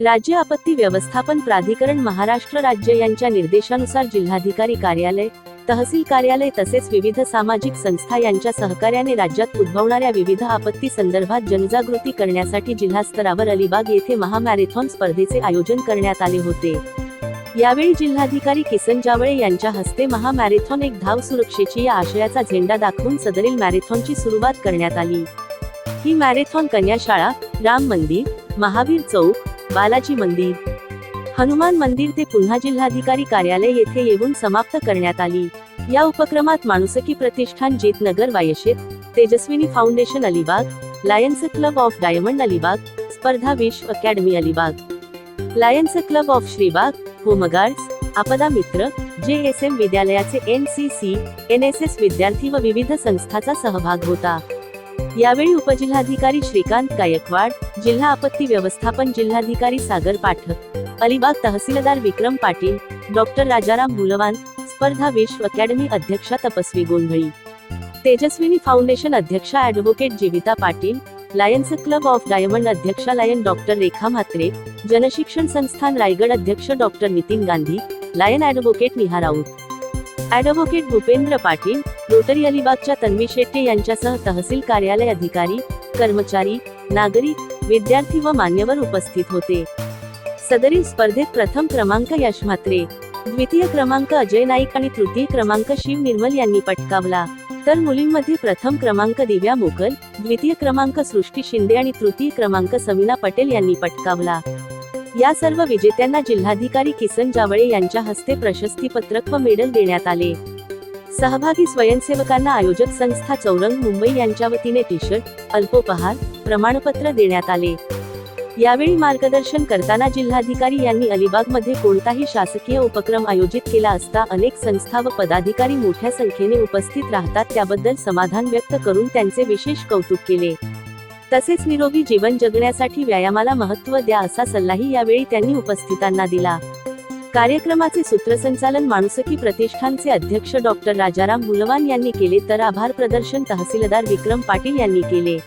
राज्य आपत्ती व्यवस्थापन प्राधिकरण महाराष्ट्र राज्य यांच्या निर्देशानुसार जिल्हाधिकारी कार्यालय तहसील कार्यालय तसेच विविध सामाजिक संस्था यांच्या सहकार्याने राज्यात उद्भवणाऱ्या विविध आपत्ती संदर्भात जनजागृती करण्यासाठी जिल्हास्तरावर अलिबाग येथे महामॅरेथॉन स्पर्धेचे आयोजन करण्यात आले होते. यावेळी जिल्हाधिकारी किसन जावळे यांच्या हस्ते महामॅरेथॉन एक धाव सुरक्षेची या आशयाचा झेंडा दाखवून सदरील मॅरेथॉनची सुरुवात करण्यात आली. ही मॅरेथॉन कन्याशाळा राम मंदिर महावीर चौक बालाजी मंदिर. हनुमान मंदिर ते पुन्हा जिल्हाधिकारी कार्यालय येथे येऊन समाप्त करण्यात आली. या उपक्रमात Manuski Pratishthan Jeetnagar Vayshet Tejaswini foundation Alibag Lions Club of Diamond Alibag Spardha Vishwa academy Alibag. Lions Club of Shribag home guards Aapda Mitra J S M विद्यालयाचे N C C N S S विद्यार्थी व विविध संस्थाचा सहभाग होता. यावेळी उपजिल्हाधिकारी श्रीकांत गायकवाड जिल्हा आपत्ती व्यवस्थापन जिल्हाधिकारी सागर पाठक अलिबाग तहसीलदार विक्रम पाटील डॉक्टर राजाराम मुलवान स्पर्धा विश्व अकॅडमी अध्यक्षा तपस्वी गोंधळी तेजस्विनी फाउंडेशन अध्यक्षा advocate Jeevita Patil Lions Club of Diamond अध्यक्षा लायन डॉक्टर रेखा म्हात्रे जनशिक्षण संस्थान रायगड अध्यक्ष doctor Nitin Gandhi lion advocate Niha Raut. Advocate Bhupendra Patil Rotary अलिबागच्या तन्वी शेट्टे यांच्यासह तहसील कार्यालय अधिकारी कर्मचारी नागरिक विद्यार्थी व मान्यवर उपस्थित होते. सदरील स्पर्धेत प्रथम क्रमांक यश म्हात्रे द्वितीय क्रमांक अजय नाईक आणि तृतीय क्रमांक शिव निर्मल यांनी पटकावला. तर मुलींमध्ये प्रथम क्रमांक दिव्या मोकल द्वितीय क्रमांक सृष्टी शिंदे आणि तृतीय क्रमांक समीना पटेल यांनी पटकावला. या सर्व विजेत्यांना जिल्हाधिकारी किसन जावळे यांच्या हस्ते प्रशस्तीपत्रक व मेडल देण्यात आले. सहभागी स्वयंसेवकांना आयोजक संस्था चौरंग मुंबई यांच्या वतीने टी शर्ट अल्पोपहार प्रमाणपत्र देण्यात आले. यावेळी मार्गदर्शन करताना जिल्हाधिकारी यांनी अलिबागमध्ये कोणताही शासकीय उपक्रम आयोजित केला असता अनेक संस्था व पदाधिकारी मोठ्या संख्येने उपस्थित राहतात त्याबद्दल समाधान व्यक्त करून त्यांचे विशेष कौतुक केले. तसेच निरोगी जीवन जगण्यासाठी व्यायामाला महत्त्व द्या असा सल्लाही यावेळी त्यांनी उपस्थितांना दिला. कार्यक्रमाचे सूत्रसंचालन माणुसकी प्रतिष्ठानचे अध्यक्ष डॉक्टर राजाराम मुलवान यांनी केले तर आभार प्रदर्शन तहसीलदार विक्रम पाटील यांनी केले.